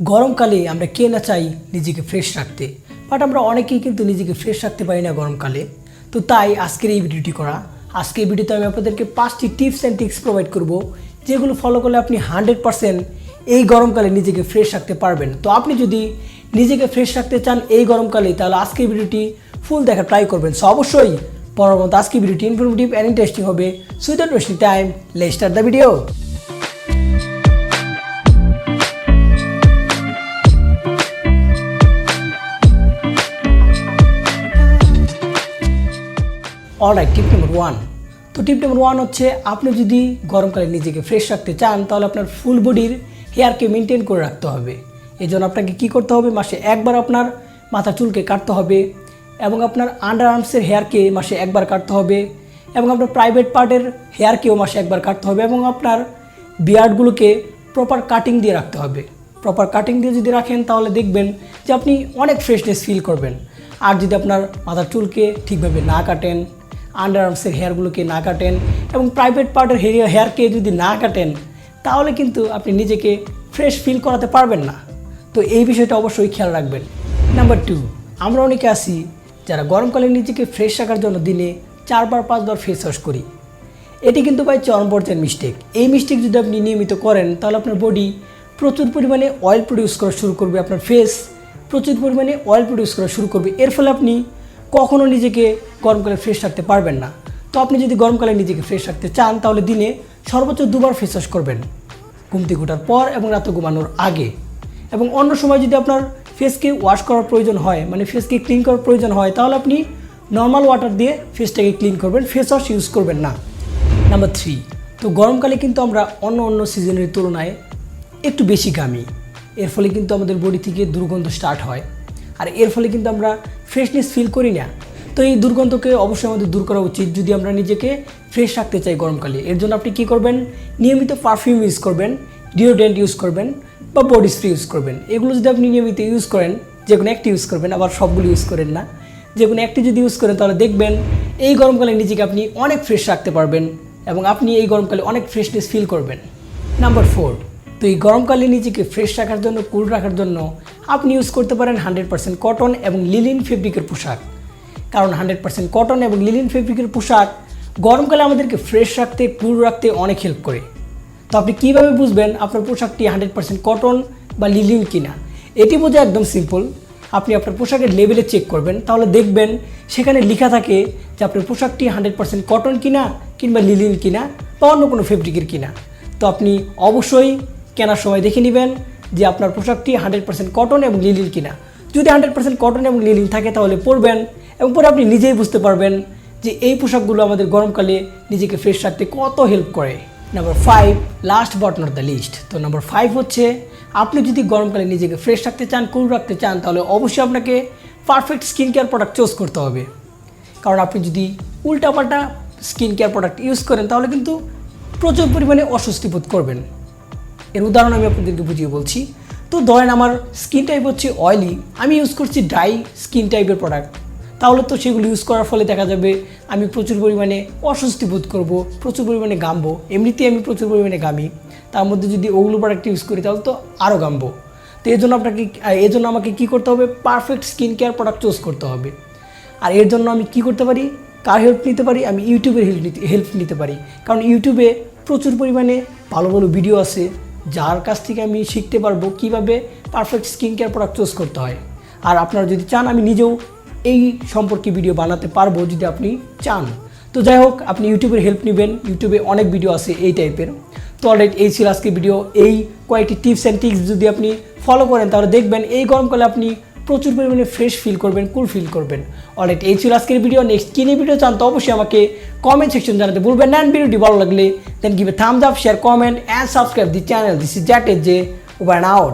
গরমকালে আমরা কে না চাই নিজেকে ফ্রেশ রাখতে। বাট আমরা অনেকেই কিন্তু নিজেকে ফ্রেশ রাখতে পারি না গরমকালে। তো তাই আজকের এই ভিডিওটি করা। আজকের ভিডিওতে আমি আপনাদেরকে পাঁচটি টিপস অ্যান্ড ট্রিক্স প্রোভাইড করব, যেগুলো ফলো করলে আপনি হান্ড্রেড পারসেন্ট এই গরমকালে নিজেকে ফ্রেশ রাখতে পারবেন। তো আপনি যদি নিজেকে ফ্রেশ রাখতে চান এই গরমকালে, তাহলে আজকের ভিডিওটি ফুল দেখা ট্রাই করবেন। সো অবশ্যই পরবর্তী আজকের ভিডিওটি ইনফরমেটিভ অ্যান্ড ইন্টারেস্টিং হবে। So without wasting time let start the video alright tip number one তো টিপ নাম্বার ওয়ান হচ্ছে, আপনি যদি গরমকালে নিজেকে ফ্রেশ রাখতে চান, তাহলে আপনার ফুল বডির হেয়ারকে মেনটেন করে রাখতে হবে। এই জন্য আপনাকে কী করতে হবে, মাসে একবার আপনার মাথা চুলকে কাটতে হবে এবং আপনার আন্ডার আর্মসের হেয়ারকে মাসে একবার কাটতে হবে এবং আপনার প্রাইভেট পার্টের হেয়ারকেও মাসে একবার কাটতে হবে এবং আপনার বিয়ার্ডগুলোকে প্রপার কাটিং দিয়ে রাখতে হবে। প্রপার কাটিং দিয়ে যদি রাখেন, তাহলে দেখবেন যে আপনি অনেক ফ্রেশনেস ফিল করবেন। আর যদি আপনার মাথার চুলকে ঠিকভাবে না কাটেন আন্ডার আর্মসের হেয়ারগুলোকে না কাটেন এবং প্রাইভেট পার্টের হেয়ার হেয়ারকে যদি না কাটেন, তাহলে কিন্তু আপনি নিজেকে ফ্রেশ ফিল করাতে পারবেন না। তো এই বিষয়টা অবশ্যই খেয়াল রাখবেন। নাম্বার টু আমরা অনেকে আছি যারা গরমকালে নিজেকে ফ্রেশ রাখার জন্য দিনে চারবার, পাঁচবার ফেস ওয়াশ করি। এটি কিন্তু ভাই চরম পর্যায়ের মিস্টেক এই মিস্টেক যদি আপনি নিয়মিত করেন, তাহলে আপনার বডি প্রচুর পরিমাণে অয়েল প্রডিউস করা শুরু করবে আপনার ফেস প্রচুর পরিমাণে অয়েল প্রডিউস করা শুরু করবে। এর ফলে আপনি কখনো নিজেকে গরমকালে ফ্রেশ রাখতে পারবেন না। তো আপনি যদি গরমকালে নিজেকে ফ্রেশ রাখতে চান, তাহলে দিনে সর্বোচ্চ দুবার ফেস ওয়াশ করবেন। ঘুম থেকে ওঠার পর এবং রাতে ঘুমানোর আগে। এবং অন্য সময় যদি আপনার ফেসকে ওয়াশ করার প্রয়োজন হয় মানে ফেসকে ক্লিন করার প্রয়োজন হয়, তাহলে আপনি নর্মাল ওয়াটার দিয়ে ফেসটাকে ক্লিন করবেন ফেস ওয়াশ ইউজ করবেন না। নাম্বার থ্রি তো গরমকালে কিন্তু আমরা অন্য অন্য সিজনের তুলনায় একটু বেশি ঘামি। এর ফলে কিন্তু আমাদের বডি থেকে দুর্গন্ধ স্টার্ট হয়। আর এর ফলে কিন্তু আমরা ফ্রেশনেস ফিল করি না। তো এই দুর্গন্ধকে অবশ্যই আমাদের দূর করা উচিত যদি আমরা নিজেকে ফ্রেশ রাখতে চাই গরমকালে। এর জন্য আপনি কী করবেন? নিয়মিত পারফিউম ইউজ করবেন ডিওড্রেন্ট ইউজ করবেন বা বডি স্প্রে ইউজ করবেন। এগুলো যদি আপনি নিয়মিত ইউজ করেন, যে কোনো একটি ইউজ করবেন, আবার সবগুলো ইউজ করেন না। যে কোনো একটি যদি ইউজ করেন, তাহলে দেখবেন এই গরমকালে নিজেকে আপনি অনেক ফ্রেশ রাখতে পারবেন এবং আপনি এই গরমকালে অনেক ফ্রেশনেস ফিল করবেন। নাম্বার ফোর তো এই গরমকালে নিজেকে ফ্রেশ রাখার জন্য কুল রাখার জন্য আপনি ইউজ করতে পারেন হান্ড্রেড পার্সেন্ট কটন এবং লিলিন ফেব্রিকের পোশাক। কারণ হান্ড্রেড পার্সেন্ট কটন এবং লিলিন ফেব্রিকের পোশাক গরমকালে আমাদেরকে ফ্রেশ রাখতে কুল রাখতে অনেক হেল্প করে। তো আপনি কীভাবে বুঝবেন আপনার পোশাকটি হান্ড্রেড পার্সেন্ট কটন বা লিলিন কিনা? এটি বোঝা একদম সিম্পল আপনি আপনার পোশাকের লেভেলে চেক করবেন, তাহলে দেখবেন সেখানে লেখা থাকে যে আপনার পোশাকটি হান্ড্রেড পার্সেন্ট কটন কিনা কিংবা লিলিন কিনা বা অন্য কোনো ফেব্রিকের কিনা। তো আপনি অবশ্যই কেনার সময় দেখে নেবেন যে আপনার পোশাকটি হান্ড্রেড পার্সেন্ট কটন এবং লিলিন কিনা। যদি হান্ড্রেড পার্সেন্ট কটন এবং লিলিন থাকে তাহলে পরবেন এবং পরে আপনি নিজেই বুঝতে পারবেন যে এই পোশাকগুলো আমাদের গরমকালে নিজেকে ফ্রেশ রাখতে কত হেল্প করে। Number five last but not the least তো নাম্বার ফাইভ হচ্ছে, আপনি যদি গরমকালে নিজেকে ফ্রেশ রাখতে চান কুল রাখতে চান, তাহলে অবশ্যই আপনাকে perfect skin care product choose করতে হবে। কারণ আপনি যদি উল্টাপাল্টা স্কিন কেয়ার প্রোডাক্ট ইউজ করেন, তাহলে কিন্তু প্রচুর পরিমাণে অস্বস্তি বোধ করবেন। এর উদাহরণ আমি আপনাদেরকে বুঝিয়ে বলছি। তো ধরেন আমার স্কিন টাইপ হচ্ছে অয়েলি আমি ইউজ করছি ড্রাই স্কিন টাইপের প্রোডাক্ট তাহলে তো সেগুলো ইউজ করার ফলে দেখা যাবে আমি প্রচুর পরিমাণে অস্বস্তি বোধ করব, প্রচুর পরিমাণে গামবো। এমনিতেই আমি প্রচুর পরিমাণে গামি। তার মধ্যে যদি ওগুলো প্রোডাক্ট ইউজ করি, তাহলে তো আরও গামবো। তো এর জন্য আপনাকে, এর জন্য আমাকে কী করতে হবে? Perfect skin care product choose করতে হবে। আর এর জন্য আমি কি করতে পারি? কার হেল্প নিতে পারি? আমি ইউটিউবের হেল্প নিতে হেল্প নিতে পারি। কারণ ইউটিউবে প্রচুর পরিমাণে ভালো ভালো ভিডিও আছে যার কাছ থেকে আমি শিখতে পারব কীভাবে perfect skin care product choose করতে হয়। আর আপনারা যদি চান, আমি নিজেও এই সম্পর্কে ভিডিও বানাতে পারব যদি আপনি চান। তো যাই হোক, আপনি ইউটিউবের হেল্প নেবেন। ইউটিউবে অনেক ভিডিও আছে এই টাইপের তো অলরেড এই ছিল আজকে ভিডিও এই কয়েকটি টিপস অ্যান্ড ট্রিক্স যদি আপনি ফলো করেন, তাহলে দেখবেন এই গরমকালে আপনি প্রচুর পরিমাণে ফ্রেশ ফিল করবেন কুল ফিল করবেন। অলরাইট এই ছিল আজকের ভিডিও নেক্সট কিনে ভিডিও চান তো অবশ্যই আমাকে কমেন্ট সেকশন জানাতে ভুলবেন না। ভিডিওটি ভালো লাগলে then give a thumbs up share comment and subscribe the channel this is জ্যাট এজ জে ওভার আউট